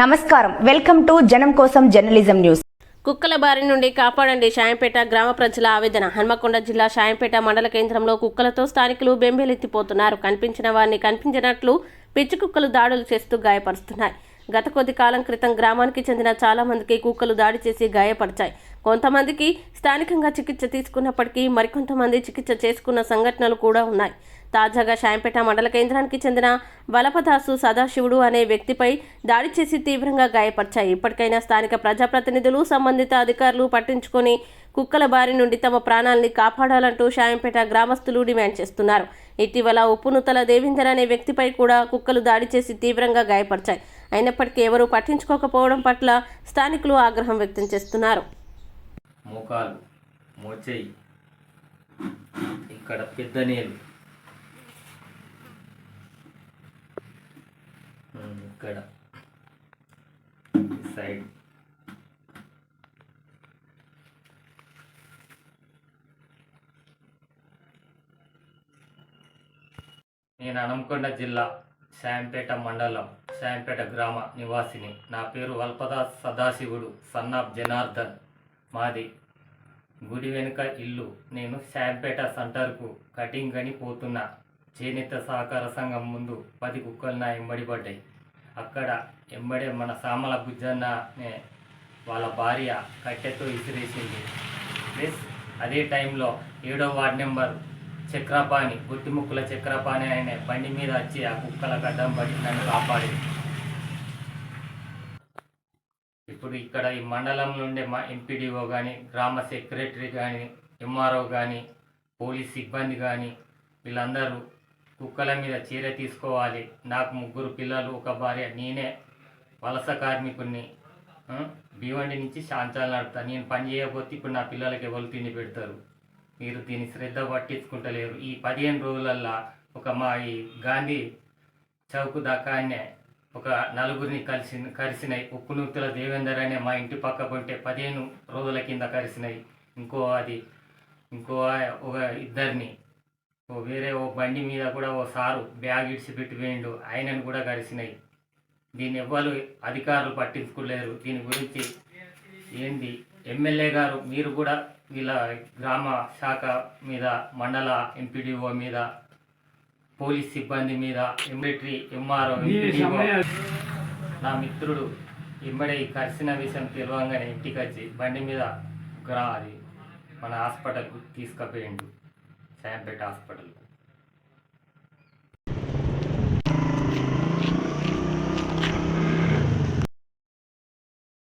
నమస్కారం. Welcome to జనం కోసం జర్నలిజం న్యూస్. కుక్కల బారి నుండి కాపాడండి షాయంపేట గ్రామ ప్రజల ఆవేదన. హన్మకొండ జిల్లా షాయంపేట మండల కేంద్రంలో కుక్కలతో స్థానికులు బెంబేలెత్తిపోతున్నారు. కనిపించిన వారిని కనిపించినట్లు పిచ్చి కుక్కలు దాడులు చేస్తూ గాయపరుస్తున్నాయి. గత కొద్ది కాలం క్రితం గ్రామానికి చెందిన చాలామందికి కుక్కలు దాడి చేసి గాయపరిచాయి. కొంతమందికి స్థానికంగా చికిత్స తీసుకున్నప్పటికీ మరికొంతమంది చికిత్స చేసుకున్న సంఘటనలు కూడా ఉన్నాయి. తాజాగా షాయంపేట మండల కేంద్రానికి చెందిన వలపదాసు సదాశివుడు అనే వ్యక్తిపై దాడి చేసి తీవ్రంగా గాయపరిచాయి. ఇప్పటికైనా స్థానిక ప్రజాప్రతినిధులు సంబంధిత అధికారులు పట్టించుకొని కుక్కల బారి నుండి తమ ప్రాణాల్ని కాపాడాలంటూ షాయంపేట గ్రామస్తులు డిమాండ్ చేస్తున్నారు. ఇటీవల ఉప్పునుతల దేవేందర్ అనే వ్యక్తిపై కూడా కుక్కలు దాడి చేసి తీవ్రంగా గాయపరిచాయి. అయినప్పటికీ ఎవరూ పట్టించుకోకపోవడం పట్ల స్థానికులు ఆగ్రహం వ్యక్తం చేస్తున్నారు. మోకాలు మోచేయి. ఇక్కడ పెద్ద నీళ్ళు. ఇక్కడ. సైడ్. నేను హనంకొండ జిల్లా శాంపేట మండలం శాంపేట గ్రామ నివాసిని. నా పేరు వల్పదాస్ సదాశివుడు సన్ ఆఫ్ జనార్దన్. మాది గుడి వెనుక ఇల్లు. నేను శాంపేట సెంటర్కు కటింగ్ అని పోతున్నా. చేనేత సహకార సంఘం ముందు పది కుక్కలు నా ఎంబడి పడ్డాయి. అక్కడ ఎంబడే మన సామల బుజ్జన్న అనే వాళ్ళ భార్య కట్టెతో ఇసిరేసింది. ప్లస్ అదే టైంలో ఏడో వార్డ్ నెంబర్ చక్రపాణి గుట్టిముక్కుల చక్రపాణి ఆయన బండి మీద వచ్చి ఆ కుక్కల గడ్డం పడి నన్ను కాపాడింది. ఇప్పుడు ఇక్కడ ఈ మండలంలో ఉండే మా ఎంపీడీఓ కానీ గ్రామ సెక్రటరీ కానీ ఎంఆర్ఓ కానీ పోలీస్ సిబ్బంది కానీ వీళ్ళందరూ కుక్కల మీద చీర తీసుకోవాలి. నాకు ముగ్గురు పిల్లలు ఒక భార్య నేనే వలస కార్మికుడిని ఆ, భీవండి నుంచి శాంతాలు నడుపుతాను నేను పని చేయకపోతే ఇప్పుడు నా పిల్లలకి ఎవరు తిండి పెడతారు? మీరు దీన్ని శ్రద్ధ పట్టించుకుంటలేరు. ఈ పదిహేను రోజులల్లా ఒక మా ఈ గాంధీ చౌక్ దాకానే ఒక నలుగురిని కలిసి కలిసినాయి ఉప్పునూతుల దేవేందర్ అనే మా ఇంటి పక్క ఉంటే పదిహేను రోజుల కింద కలిసినాయి ఇంకో అది ఇంకో ఒక ఇద్దరిని. ఓ వేరే ఓ బండి మీద కూడా ఓ సారు బ్యాగ్ ఇడిచిపెట్టి వేయండు ఆయనను కూడా కలిసినాయి దీన్ని ఎవ్వరు అధికారులు పట్టించుకోలేరు. దీని గురించి ఏంది? ఎమ్మెల్యే గారు మీరు కూడా వీళ్ళ గ్రామ శాఖ మీద మండల ఎంపీడీఓ మీద పోలీస్ సిబ్బంది మీద ఎంబెట్రీ ఎంఆర్ఓ నా మిత్రుడు ఇమ్మడే కరిసిన విషయం తెలియంగానే ఇంటికి వచ్చి బండి మీద గ్రా అది మన హాస్పిటల్కు తీసుకుపోయిండు. శాంపేట హాస్పిటల్